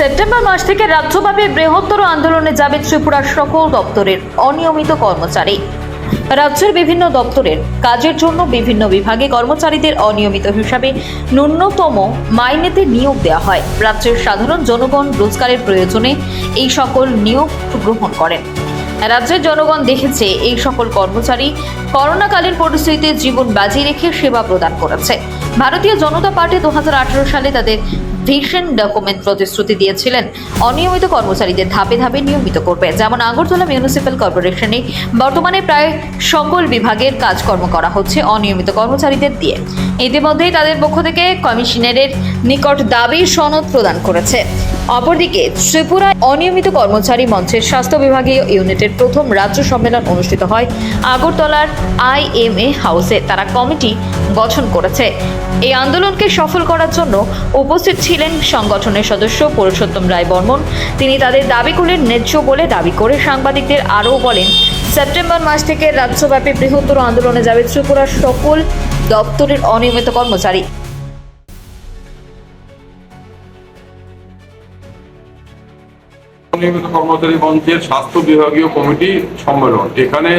September মাস থেকে রাজ্যব্যাপী বৃহত্তর আন্দোলনে যাবে ত্রিপুরার সকল দপ্তরের অনিয়মিত কর্মচারী। রাজ্যের বিভিন্ন দপ্তরের কাজের জন্য বিভিন্ন বিভাগে কর্মচারীদের অনিয়মিত হিসাবে ন্যূনতম মাইনেতে নিয়োগ দেওয়া হয়। রাজ্যের সাধারণ জনগণ রোজগারের প্রয়োজনে এই সকল নিয়োগ গ্রহণ করেন। রাজ্যের জনগণ দেখেছে এই সকল কর্মচারী করোনাকালীন পরিস্থিতিতে জীবন বাজি রেখে সেবা প্রদান করেছে। ভারতীয় জনতা পার্টি দু হাজার আঠারো সালে তাদের ভিশন ডকুমেন্ট প্রতিশ্রুতি দিয়েছিলেন। অনিয়মিত কর্মচারীদের ধাপে ধাপে নিয়মিত করবে, যেমন আগরতলা মিউনিসিপ্যাল কর্পোরেশনে বর্তমানে প্রায় সকল বিভাগের কাজকর্ম করা হচ্ছে অনিয়মিত কর্মচারীদের দিয়ে। ইতিমধ্যেই তাদের পক্ষ থেকে কমিশনারের নিকট দাবি সনদ প্রদান করেছে। অপরদিকে, ত্রিপুরায় অনিয়মিত কর্মচারী মঞ্চের স্বাস্থ্য বিভাগীয় ইউনিটের প্রথম রাজ্য সম্মেলন অনুষ্ঠিত হয় আগরতলার আইএমএ হাউসে। তারা কমিটি গঠন করেছে। এই আন্দোলনকে সফল করার জন্য উপস্থিত ছিলেন সংগঠনের সদস্য পুরুষোত্তম রায় বর্মন। তিনি তাদের দাবিগুলি ন্যায্য বলে দাবি করে সাংবাদিকদের আরও বলেন, সেপ্টেম্বর মাস থেকে রাজ্যব্যাপী বৃহত্তর আন্দোলনে যাবে ত্রিপুরার সকল দপ্তরের অনিয়মিত কর্মচারী। নিয়মিত কর্মচারী মঞ্চের স্বাস্থ্য বিভাগীয় কমিটি সম্মেলন। এখানে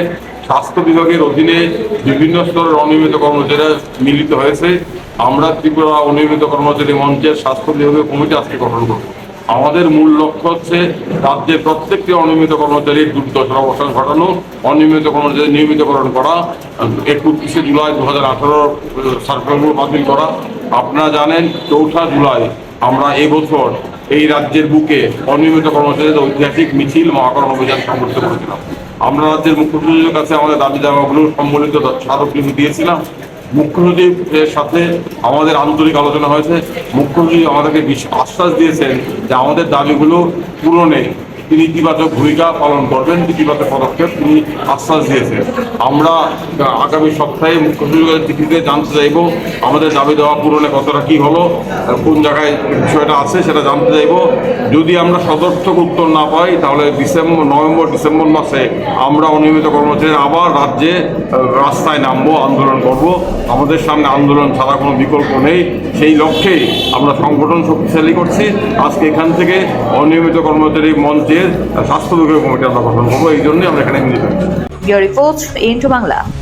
স্বাস্থ্য বিভাগের অধীনে বিভিন্ন স্তরের অনিয়মিত কর্মচারীরা মিলিত হয়েছে। আমরা ত্রিপুরা অনিয়মিত কর্মচারী মঞ্চের স্বাস্থ্য বিভাগীয় কমিটি আজকে গঠন করব। আমাদের মূল লক্ষ্য হচ্ছে রাজ্যের প্রত্যেকটি অনিয়মিত কর্মচারীর দুর্দশার অবসান ঘটানো, অনিয়মিত কর্মচারী নিয়মিতকরণ করা, একত্রিশে জুলাই দু হাজার আঠারো সার্কুলারগুলো বাতিল করা। আপনারা জানেন, চৌঠা জুলাই আমরা এবছর এই রাজ্যের বুকে অনিয়মিত কর্মচারীদের ঐতিহাসিক মিছিল মহাকরণ অভিযান সংগঠিত করেছিলাম। আমরা রাজ্যের মুখ্য সচিবের কাছে আমাদের দাবি দাবাগুলো সম্বলিত স্মারকলিপি দিয়েছিলাম। মুখ্য এর সাথে আমাদের আন্তরিক আলোচনা হয়েছে। মুখ্যমন্ত্রী আমাদেরকে আশ্বাস দিয়েছেন যে আমাদের দাবিগুলো পূরণে তিনি ইতিবাচক ভূমিকা পালন করবেন, ইতিবাচক পদক্ষেপ তিনি আশ্বাস দিয়েছেন। আমরা আগামী সপ্তাহে মুখ্য সচিবের চিঠিতে জানতে চাইব আমাদের দাবি দেওয়া পূরণে কতটা কি হলো কোন জায়গায় বিষয়টা আছে সেটা জানতে চাইব। যদি আমরা সদর্থক উত্তর না পাই, তাহলে ডিসেম্বর, নভেম্বর, ডিসেম্বর মাসে আমরা অনিয়মিত কর্মচারী আবার রাজ্যে রাস্তায় নামবো, আন্দোলন করব। আমাদের সামনে আন্দোলন ছাড়া কোনো বিকল্প নেই। সেই লক্ষ্যেই আমরা সংগঠন শক্তিশালী করছি। আজকে এখান থেকে অনিয়মিত কর্মচারী মঞ্চের স্বাস্থ্য কমিটি আমরা গঠন করব এই জন্যই আমরা এখানে মিলিত Bangla.